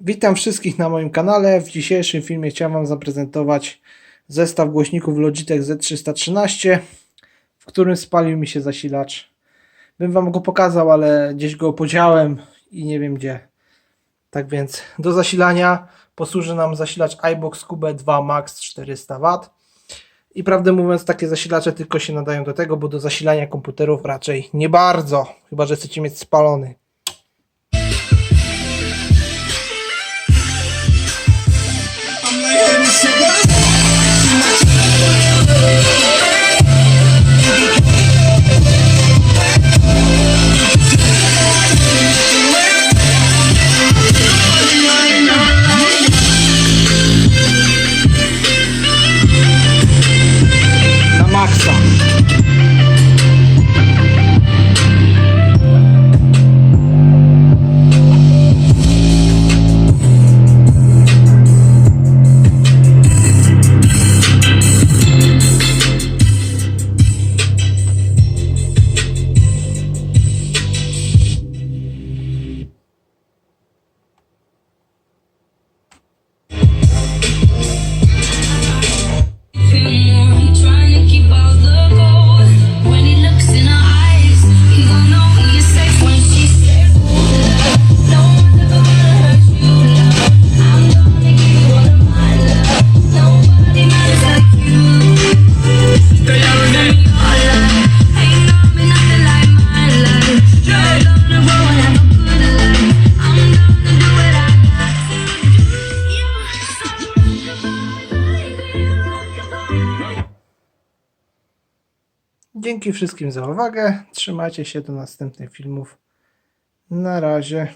Witam wszystkich na moim kanale. W dzisiejszym filmie chciałem Wam zaprezentować zestaw głośników Logitech Z313, w którym spalił mi się zasilacz. Bym Wam go pokazał, ale gdzieś go podziałem i nie wiem gdzie. Tak więc do zasilania posłuży nam zasilacz iBox QB2 Max 400W. I prawdę mówiąc, takie zasilacze tylko się nadają do tego, bo do zasilania komputerów raczej nie bardzo, chyba że chcecie mieć spalony. Dzięki wszystkim za uwagę. Trzymajcie się do następnych filmów. Na razie.